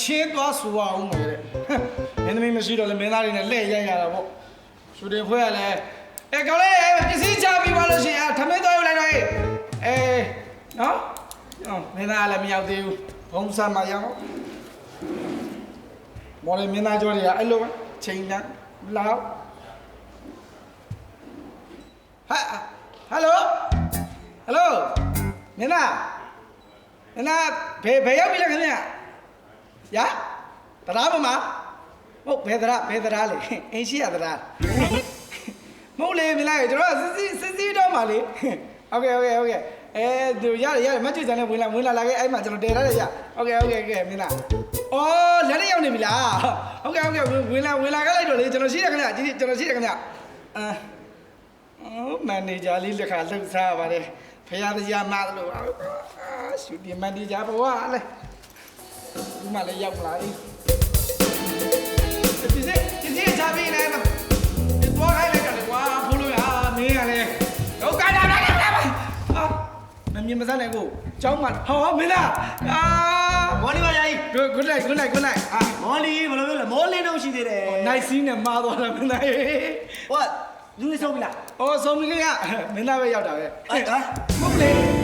ချင်းသွားဆူအောင်မယ်တဲ့မင်းသမီးမရှိတော့လေမင်းသားတွေနဲ့လှည့်ရိုက်ရတာပေါ့ရှူတင်ဖွဲ့ကလည်းအဲကောင်လေးပစ္စည်းချပြီးပါလို့ရှိရင်ထမင်းသွားယူလိုက်တော့အေးနော်မင်းသားလည်းမရောက်သေးဘူးဘုံဆမ်းမရောက်မော်လေမင်းသားကြောတွေကအဲ့လိုပဲချိန်တန်းလောက်ဟာဟယ်လိုဟယ်လိုမင်းသားနင်နာဘယ်ဘယ်ရောက်ပြီလဲခင်ဗျာ ရတရားမမဟုတ်ဘယ်တရားဘယ်တရားလဲအင်းရှိရတရားမဟုတ်လေမင်းလိုက်ကျွန်တော်စစ်စစ်စစ်စစ်တော့မှာလေโอเคโอเคโอเคအဲသူရတယ်ရတယ်မချွတ်စံနဲ့ဝင်လာဝင်လာလာခဲ့အဲ့မှာကျွန်တော်တည်ထားတယ်ရโอเคโอเคโอเคမင်းလားအော်လက်လေးရောက်နေပြီလားโอเคโอเคဝင်လာဝင်လာခဲ့လိုက်တော့လေကျွန်တော်ရှိတယ်ခင်ဗျာဒီကျွန်တော်ရှိတယ်ခင်ဗျာအာအော်မန်နေဂျာလေးလက်ခါလှုပ်ရှားပါတယ်ဖယားတရားမလို့အာရှူတင်မန်နေဂျာဘဝလေ ဒီမှာလည်းရောက်လာပြီဒီစိဒီစိချာပြီးနေမှာဒီတော့ခိုင်းလိုက်တယ်ကွာဖိုးလို့ရမင်းကလည်းတော့ကားတာတာတာအာမမြင်မစမ်းနိုင်ကိုကျောင်းမှာဟောမင်းလားအာမော်လီပါယာကြီး good good night good night good night အာ မော်လီဘယ်လိုပြောလဲမော်လီတော့ရှိသေးတယ်နိုင်စီးနဲ့မာသွားတာမင်းသားရေဟောလူလေးဆုံးပြီလား။အော်ဆုံးပြီခင်ဗျ။မင်းသားပဲရောက်တာပဲ အဲ့ဒါ။ဟုတ်လေ။ဟို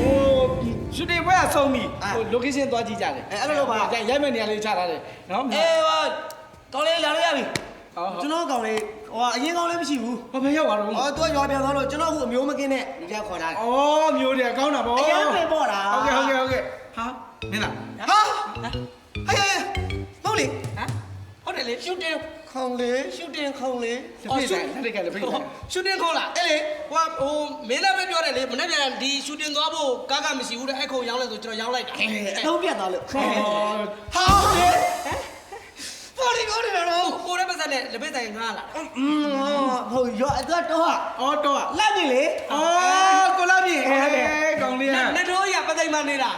ရှူတင်ပွဲကဆုံးပြီ။ဟို location သွားကြည့်ကြတယ်အဲ့အဲ့လိုလုပ်ပါ ရိုက်ရိုက်မဲ့နေရာလေးချထားတယ်။နော်။အေးဟောကောင်းလေးလာလို့ရပြီဟောဟောကျွန်တော်ကောင်းလေးဟိုအရင်ကောင်းလေးမရှိဘူးဟောဘယ်ရောက်သွားတော့ဟောသူကရွာပြန်သွားလို့ကျွန်တော်အခုအမျိုးမကင်းတဲ့လူကြီးခေါ်လာတယ်။အော်မျိုးတွေကကောင်းတာပေါ့အရင်ပဲပေါ့လားဟုတ်ကဲ့ဟုတ်ကဲ့ဟုတ်ကဲ့။ဟာမင်းလားဟာဟဲ့ဟဲ့ဟုတ်လေဟမ်ဟုတ်တယ်လေရှူတင် ခေါင်းလေးရှူတင်ခေါင်းလေး။လက်ဖိတ်တယ်လက်ဖိတ်ကလက်ဖိတ်တယ်ရှူတင်ခေါ်လားအဲ့လေဟိုကဟိုမင်းလည်းပဲပြောတယ်လေမနေ့ပြန်ဒီရှူတင်သွားဖို့ကားကမရှိဘူးတဲ့အဲ့ခုံရောင်းလဲဆိုကျွန်တော်ရောင်းလိုက်တာအလုံးပြတ်သွားလို့။အော်ဟာ ပေါ်ဒီကောင်းနေတော့ကိုရဲပါစက်နဲ့လက်ပစ်ဆိုင်ငားလာอืมဟုတ်ရွာအတွက်တော့အော်တော့လက်ပြီလေအော်ကိုလာပြီအဲကောင်းလေးကနှစ်ထိုးရပသိမ်မနေတာ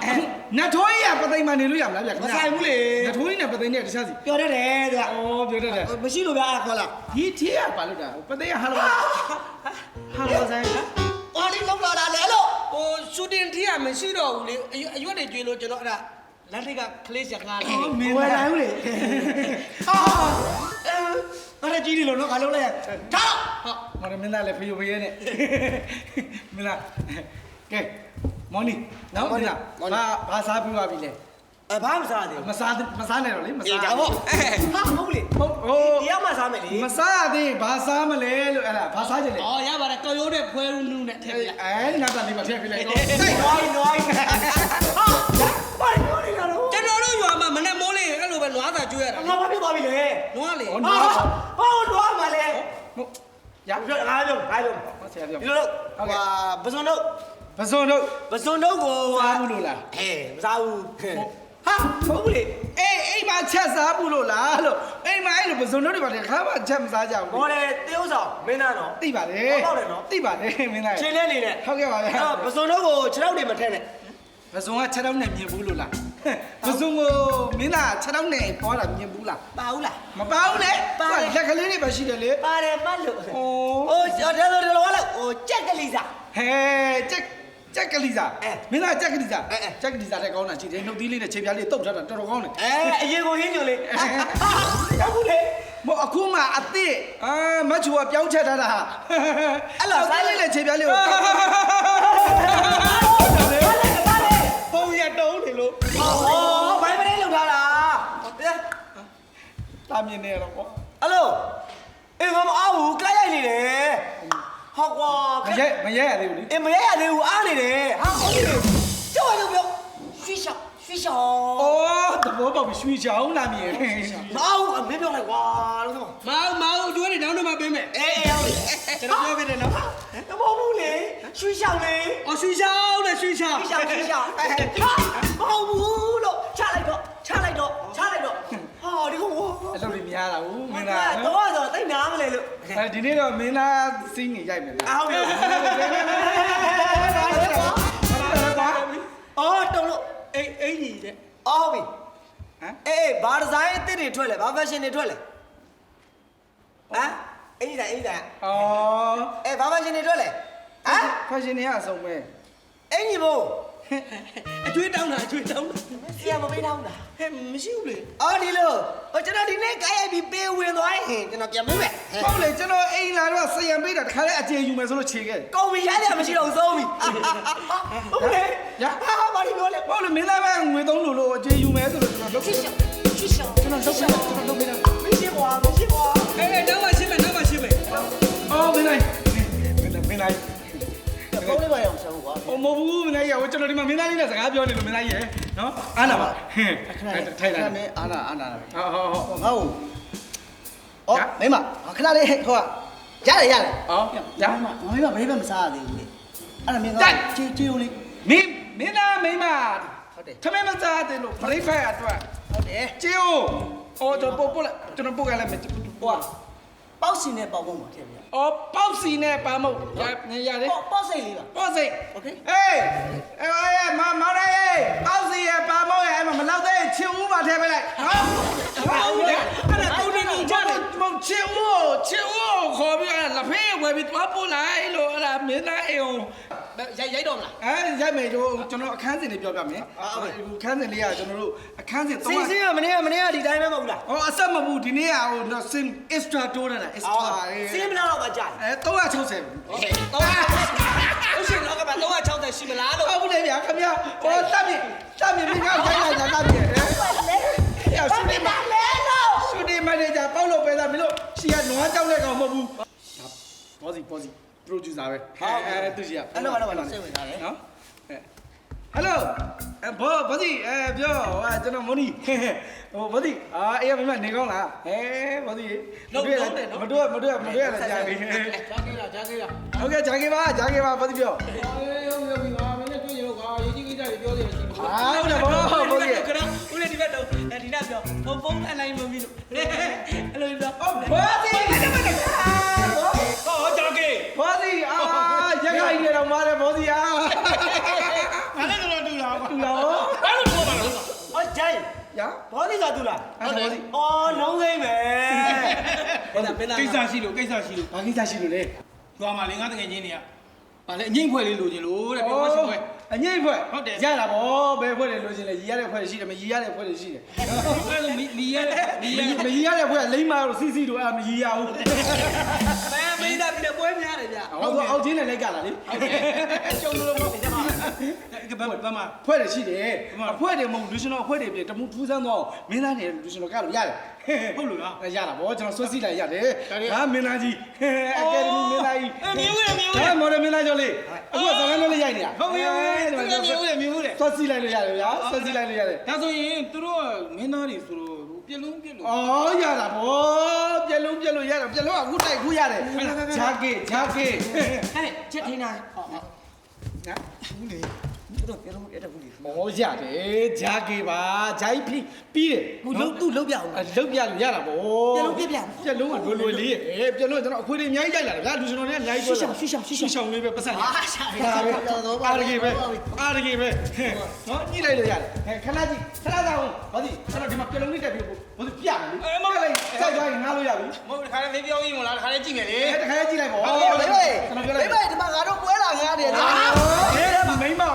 နတ်ထိုးကြီးကပသိမ်မှနေလို့ရမလားဗျ။မဆိုင်ဘူးလေနတ်ထိုးကြီးနဲ့ပသိမ်နဲ့တခြားစီပြောတတ်တယ်သူက။အော်ပြောတတ်တယ်မရှိလို့ဗျာအဲ့ဒါခေါ်လာ။ဒီထီးကပါလို့တာပသိမ်ကဟာလို့ဟာလို့ဆိုင်အော်ဒီလောက်လာတာလေအဲ့လို ဟိုရှူတင်ထီးရမရှိတော့ဘူးလေအရွအရွက်တွေကျွေးလို့ကျွန်တော်အဲ့ဒါ လက်ထိတ်ကကလေးချက်ငားလာအော်မင်းဝယ်လားနိုင်ဘူးလေအာအဲ့ဒါကြီးတယ်လို့နော်ခါလုံးလိုက်ထားတော့ဟုတ်မော်ရမင်းသားလည်းဖေးဖေးနဲ့မင်းသားကဲမော်နီနော်မင်းသားဘာဘာစားပြပါပြီလဲအဘာမစားသေးမစားမစားနဲ့တော့လေမအေးစားဒါပေါ့ဟာမဟုတ်လေဟုတ်ဟိုတရားမှစားမယ်လေမစားသေးဘာစားမလဲလို့အဲ့ဒါဘာစားကြလဲအော်ရပါတယ်ကော်ရိုးတဲ့ဖွဲရူးနူးနဲ့ထည့်ပြလိုက်အဲဒီငါသားလေးမထည့်ပြလိုက်တော့စိတ်နွားနွားဟာဘာ နွားစာကျွေးရတာငါဘာဖြစ်သွားပြီလဲနွားလေဟာဘာလို့နွားမလဲဟုတ်ရပြောငါပြောငါပြောဟောဆရာပြောဒီလိုလို့ဟာပစုံတို့ပစုံတို့ပစုံတို့ကိုစားဘူးလို့လားအေးမစားဘူးဟာဟုတ်ဘူးလေအေးအိမ်မှာချက်စားဘူးလို့လားလို့အိမ်မှာအဲ့လိုပစုံတို့တွေပါတဲ့ခါမှချက်မစားကြဘူးဘောလေတေးဥဆောင်မင်းသားနော်သိပါတယ်ဟုတ်တယ်နော်သိပါတယ်မင်းသားချင်းလဲနေနဲ့ဟုတ်ကဲ့ပါဗျာအဲ့ပစုံတို့ကိုခြေထောက်တွေမထည့်နဲ့ပစုံက6တောင်းနဲ့မြင်ဘူးလို့လား ပစုံကိုမင်းသား6တောင်းနဲ့ပေါ်တာမြင်ဘူးလားပါဘူးလားမပါဘူးလေပါတယ် လက်ကလေးတွေပဲရှိတယ်လေပါတယ်မှတ်လို့ဩဟိုဒါဆိုတော့လောက်ဟိုကြက်ကလေးစား ဟဲကြက်ကြက်ကလေးစားအဲမင်းသားကြက်ကလေးစားအဲအဲ ကြက်ကလေးစားတဲ့ကောင်းတာကြည့်တယ်နှုတ်သီးလေးနဲ့ခြေပြားလေးတုတ်ထားတာတော်တော်ကောင်းတယ် အဲအရင်ကိုဟင်းညိုလေးဟုတ်ဘူးလေမဟုတ်အခုမှအစ်စ်အာမချူကပြောင်းချက်ထားတာဟာအဲ့လားစားလေးနဲ့ခြေပြားလေးကို တာမြင်နေရတော့ကွာအဲ့လိုအေးငါမအားဘူးကလိုက်ရိုက်နေတယ်ဟောကွာမရဲမရဲရသေးဘူးလေအေးမရရသေးဘူးအားနေတယ်ဟာဟောနေတယ်ကြောက်ရလို့ပြောရွှေရှောင်းရွှေရှောင်းအော်သဘောပေါက်ပြီရွှေချောင်းလာမြင်မအားဘူးအမေပြောလိုက်ကွာလို့ဆိုမအောင်မအောင်ကျွေးနေတောင်းတော့မှပေးမယ်အေးအေးဟုတ်ကျွန်တော်ပြောပြတယ်နော်တဘောဘူးလေရွှေရှောင်းလေအော်ရွှေချောင်းနဲ့ရွှေချောင်းရွှေရှောင်းရွှေရှောင်းဟာမဟုတ်ဘူး အဲဒီနေ့တော့မင်းသားစီးနေရိုက်မယ်လားအားဟုတ်ပြီအော်တုံလို့အိတ်အိတ်ကြီးတဲ့အော်ဟုတ်ပြီဟမ်အေးဘာဒီဇိုင်းအသစ်တွေထွက်လဲဘာ fashion တွေထွက်လဲဟမ်အင်ကြီးတိုင်းအင်ကြီးတိုင်းအော်အေးဘာ fashion တွေထွက်လဲဟမ် fashion တွေကအဆုံးပဲအင်ကြီးဘိုး အကျွေးတောင်းတာအကျွေးတောင်းတာဆရာမပေးတော့ဘူးလားဟဲ့မရှိဘူးလေအော်ဒီလိုဟိုကျွန်တော်ဒီနေ့ကားရိုက်ပြီးပေးဝင်သွားရင်ကျွန်တော်ပြန်ပေးမယ်ဟုတ်လေကျွန်တော်အိမ်လာတော့ဆယံပေးတာတခါလဲအကျေယူမယ်ဆိုလို့ခြေခဲ့တယ်ကောင်းပြီရရမရှိတော့သုံးပြီဟုတ်လေရဟာဘာလို့ပြောလဲဟုတ်လေမင်းသားပဲငွေသုံးလို့လို့အကျေယူမယ်ဆိုလို့ကျွန်တော်လုပ်ကျွ ဟုတ်ဘူးမင်းသားကြီးဟိုကျွန်တော်ဒီမှာမင်းသားလေးနဲ့စကားပြောနေလို့မင်းသားကြီးရယ်နော်အားနာပါဟင်းထိုင်လာမင်းအာနာအာနာဟုတ်ဟုတ်ဟုတ်ငါ့ကိုအော်မိမခဏလေးဟိုကရတယ်ရတယ်အော်ရမမမိမဘယ်ဘက်မစားရသေးဘူးလေအဲ့ဒါမင်းကချီချီဦးလေးမင်းမင်းသားမိမဟုတ်တယ်ထမင်းမစားသေးလို့ break fire အတွက်ဟုတ်တယ်ကျေအိုအော်ကျွန်တော်ပို့ပို့လိုက်ကျွန်တော်ပို့ကြလိုက်မယ်ဟို ပေါက်စင်နဲ့ပေါက်ပုံပါထည့်ပြ။အော်ပေါက်စီနဲ့ပါမုတ်ရရတယ်ပေါက်ပေါက်စိတ်လေးပါ ပေါ့စိတ် Okay. အေးအေးအေးမမောင်ရဲ ရိုက်ရိုက်တော့မလားအဲရိုက်မယ်တို့ကျွန်တော်အခန်းစဉ်လေးပြောပြမယ်အခန်းစဉ်လေးကကျွန်တော်တို့အခန်းစဉ်စင်းစင်းကမနေ့ကမနေ့ကဒီတိုင်းပဲမဟုတ်လားဟောအဆက်မဘူးဒီနေ့ကဟိုနော်စင် extra တိုးတာလား extra စင်းမလားတော့ကြာအဲ360တော့ဟုတ်ရှင်လောကမှာ360ရှိမလားလို့ဟုတ်ဘူးလေဗျာခင်ဗျာဟောတပ်မြင့်တပ်မြင့်ပြီးတော့ရိုက်လိုက်တာတပ်မြင့်အဲရရှိနေမှာလဲတော့ရှူတင်မန်နေဂျာပေါက်လို့ပဲသားမင်းတို့ရှီကနွားကြောက်တဲ့ကောင်မဟုတ်ဘူးပေါ်စီပေါ်စီ producer ပဲအဲသူကြီးကအဲ့တော့တော့စိတ်ဝင်စားတယ်နော်အဲဟယ်လိုအဲဘောဘောစီအဲပြောဟာကျွန်တော်မိုနီဟိုဘောစီအာအေးမမနေကောင်းလားဟဲဘောစီမတွေ့မတွေ့မတွေ့မတွေ့ရလဲကြာပြီဂျာကေလာဂျာကေလာဟုတ်ကဲ့ဂျာကေပါဂျာကေပါဘောစီပြောအေးဟုတ်ပြီကွာမင်းနဲ့တွေ့ရင်ကွာရေးကြီးကြီးကြပြောနေတယ်ရှိဘူးအာဟုတ်တယ်ဘောဘောစီကရောဦးလေးဒီဘက်တော့ဒီနာပြောဖုန်းဖုန်းအလိုက်မမီလို့အဲ့လိုပြောဘောစီ ဂျိုင်းရဘောဒီသာသူလားအဲ့ဘောစီအော်လုံးသိမ့်မယ်ဘယ်လာဘယ်လာကိစ္စရှိလို့ကိစ္စရှိလို့ဘာကိစ္စရှိလို့လဲကျွာမှာလေငါတငယ်ချင်းတွေကဗာလေအငိမ့်ဖွဲ့လေးလိုချင်လို့တဲ့ပြောမရှင်ဖွဲ့ အငိမ့်ဖွဲ့ဟုတ်တယ် ရတာဗောဘယ်ဖွဲ့တယ်လို့ရှင်လဲရီရတဲ့ဖွဲ့ရှိတယ်မရီရတဲ့ဖွဲ့ရှိတယ်အဲ့လိုမီမီရမီရမရီရတဲ့ဖွဲ့ကလိမ့်မာလို့စီစီတို့အဲ့မရီရဘူးမင်းမင်းသားပြီးတော့ပွဲများတယ်ဗျာဟုတ်ကဲ့အောက်ချင်းနဲ့လိုက်ကလာလေကျုံလို့မဟုတ်ဘူးကဘဘမဖွဲ့တယ်ရှိတယ်အဖွဲ့တယ်မဟုတ်လူရှင်တော်အဖွဲ့တယ်ပြင်တမှုထူးဆန်းတော့မင်းသားနေလူရှင်တော်ကလို့ရတယ်ဟုတ်လို့လားရတာဗောကျွန်တော်ဆွစီလိုက်ရတယ်ဟာမင်းသားကြီးအကယ်ဒမီမင်းသားကြီးအမြင်ဦးရမြင်ဦးဒါမော်ဒယ်မင်းသားကျော်လေး အခုကသံဃာလုံးလေးရိုက်နေတာဟုတ်ပြီမြင်ဦးရမြင်ဦးရဆွစီလိုက်လို့ရတယ်ဗျာဆွစီလိုက်လို့ရတယ်ဒါဆိုရင်သူတို့ကမင်းသားတွေဆိုတော့ပြက်လုံးပြက်လုံးအော်ရတာဗောပြက်လုံးပြက်လုံးရတာပြက်လုံးကအခုတိုက်ခုရတယ်ဂျာကေဂျာကေဟဲ့ချက်ထင်းတာဟောဘူးလေ သူတို့ပြောလို့အဲ့ဒါဘူးလေမောရတယ်ဂျာကေပါဂျိုင်းပြီးပြီးတယ်ဟိုလုံးသူ့လုံးပြအောင်အလုတ်ပြလို့ရတာဗောပြက်လုံးပြက်ပြပြက်လုံးကလွယ်လွယ်လေးရဲ့ပြက်လုံးကကျွန်တော်အခွေတွေအများကြီးရိုက်လာတယ်ဗျာလူရှင်တော်တွေကအများကြီးပြောလာရှောင်းလေးပဲပတ်စံအာရှာရအားပဲတော့အားရကြီးပဲအားရကြီးပဲနော်ညှိလိုက်လို့ရတယ်ဟဲ့ခဏကြီးခဏသာအောင်ဘာဒီကျွန်တော်ဒီမှာပြက်လုံးလေးတက်ပြီးဘာဒီပြမယ်လေအဲမဟုတ်လိုက်စိုက်သွားရင်ငားလို့ရပြီမဟုတ်ခါလေးပြောကြီးမလားခါလေးကြည့်မယ်လေအဲတခါကြည့်လိုက်ပါဟောဦးလေကျွန်တော်ပြောလိုက်မိမဒီမှာငါတို့ပွဲလာငါတယ်လားအဲမိမ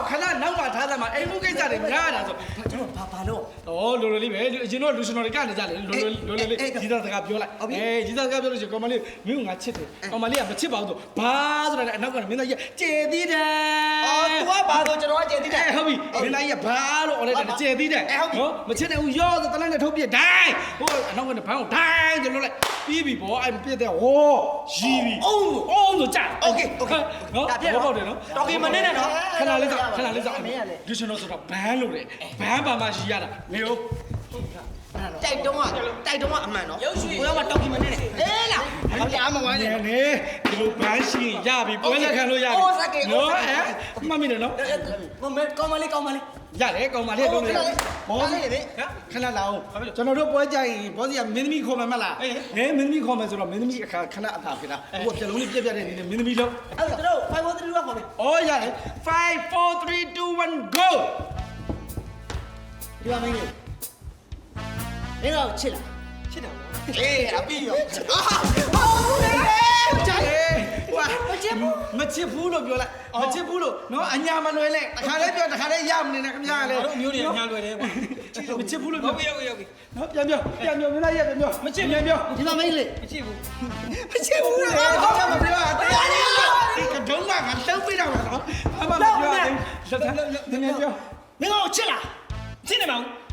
ခဏနောက်မှထားသမှာအိမ်မှုကိစ္စတွေများတာဆိုကျွန်တော်ဘာဘာလို့ဩလိုလိုလေးပဲအရင်တော့လူရှင်တော်တွေကနေကြလေလိုလိုလိုလိုလေးကြီးသားစကားပြောလိုက်အဲကြီးသားစကားပြောလို့ရှိရင်ကောင်မလေးမင်းကငါချစ်တယ်ကောင်မလေးကမချစ်ပါဘူးဆိုဘာဆိုတာလဲအနောက်ကမင်းသားကြီးကျေသေးတယ်အော် तू ကဘာလို့ကျွန်တော်ကကျေတိတယ်အဲဟုတ်ပြီမင်းသားကြီးကဘာလို့អော်လိုက်တယ်ကျေသေးတယ်နော်မချစ်တဲ့ဦးရောဆိုတလန်းနဲ့ထုတ်ပြဒိုင်းဟိုအနောက်ကဘန်းကိုဒိုင်းဆိုလို့လိုက် ပြီးပြီဗောအဲ့ပြည့်တဲ့ဟောရီပြီအုံးအုံးဆိုကြာနော်ဘောပေါက်တယ်နော်တော်ကင်မနဲ့နဲ့နော် ခဏလေးစောခဏလေးစောလူရှင်တော်ဆိုတော့ဘန်းလို့တယ်ဘန်းပါမှရှိရတာလေဟုတ်တိုက်တုံးကတိုက်တုံးကအမှန်နော်ကိုကမှတော်ကင်မနဲ့နဲ့အေးလားဟုတ်တယ်အမဝိုင်းနေနေနေဒီလိုဘန်းရှိရင်ရပြီပွဲလက်ခံလို့ရပြီနော်အဲမှတ်မိတယ်နော် မမဲကောင်းမလေးကောင်းမလေး ရတယ်ကောင်မလေးလုံးလေးဘောစီလေခဏလာအောင်ကျွန်တော်တို့ပွဲကြရင်ဘောစီကမင်းသမီးခေါ်မယ်မလားဟဲမင်းသမီးခေါ်မယ်ဆိုတော့မင်းသမီးအခါခဏအသာဖြစ်တာအခုပြလုံးလေးပြက်ပြက်တဲ့နေနဲ့မင်းသမီးလုံးအဲ့တော့တို့5 4 3 2 1ခေါ်မယ်ဩရတယ်5 4 3 2 1 go ဒီမှာမင်းလေးမင်းတော့ချစ်လားချစ်တယ်နော်အေးအပြီးရောအာကြာလေဟွာမ ချစ်ဘူးမချစ်ဘူးလို့ပြောလိုက်မချစ်ဘူးလို့နော်အညာမလွယ်နဲ့တခါလေးပြောတခါလေးရမနေနဲ့ခင်ဗျားလေငါတို့မျိုးတွေကညာလွယ်တယ်ကွာမချစ်ဘူးလို့ဟုပြောတ်ပြီဟုတ်ပြီဟုတ်ပြီနော်ပြန်ပြောပြန်ပြောမင်းသားရက်ပြန်ပြောမချစ်ပြန်ပြောဒီမှာမင်းလေးမချစ်ဘူးမချစ်ဘူးဘူးလေလေတော့မပြောတာတရားလေးဒီကဒုံးမကလှုပ်ပြတော့မှာနော်အမမပြောဘူးလက်ထလက်နည်းပြောမင်းကိုချစ်လားချစ်နေမှာဘူးဘာ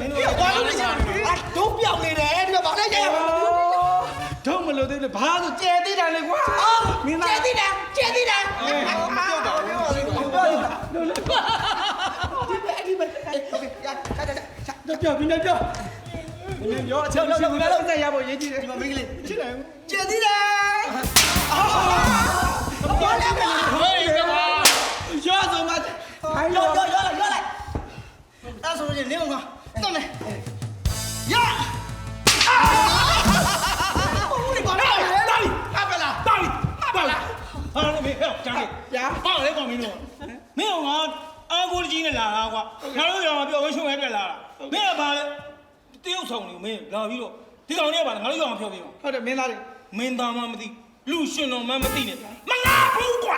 မင်းတို့ကဘာလို့လဲအဒုံးပြောင်နေတယ်ဒီမှာဘာလဲကြရမလဲဒုံးမလို့သေးလေဘာလို့ကျဲသေးတာလဲကွာမင်းသားကျဲသေးတာကျဲသေးတာတော့ပြောပြင်းပြောမင်းရောအချက်လောက်လောက်လောက်နဲ့ရဖို့ရေးကြည့်တယ်ဒီမှာမင်းကလေးချစ်တယ်ကျဲသေးတယ်အော်ဘာလဲဟေးကွာရောဆိုမှဟိုင်းရောရောရောလိုက်အဲ့ဆိုရင်လင်းအောင်ကွာ ကြားနေညာဟာလေကောင်မင်းတို့မင်းကငါအာကိုကြီးနဲ့လာတာကွာငါတို့ရောပြောဝင်းရှုံးရဲပြက်လာတာမင်းကဘာလဲတရုတ်ဆောင်နေမင်းလာပြီးတော့ဒီကောင်တွေကဘာလဲငါတို့ရောဖျော်ပြပါဟုတ်တယ်မင်းသားတွေမင်းသားမှမသိလူရှင်တော်မှမသိနဲ့မလာဘူးကွာ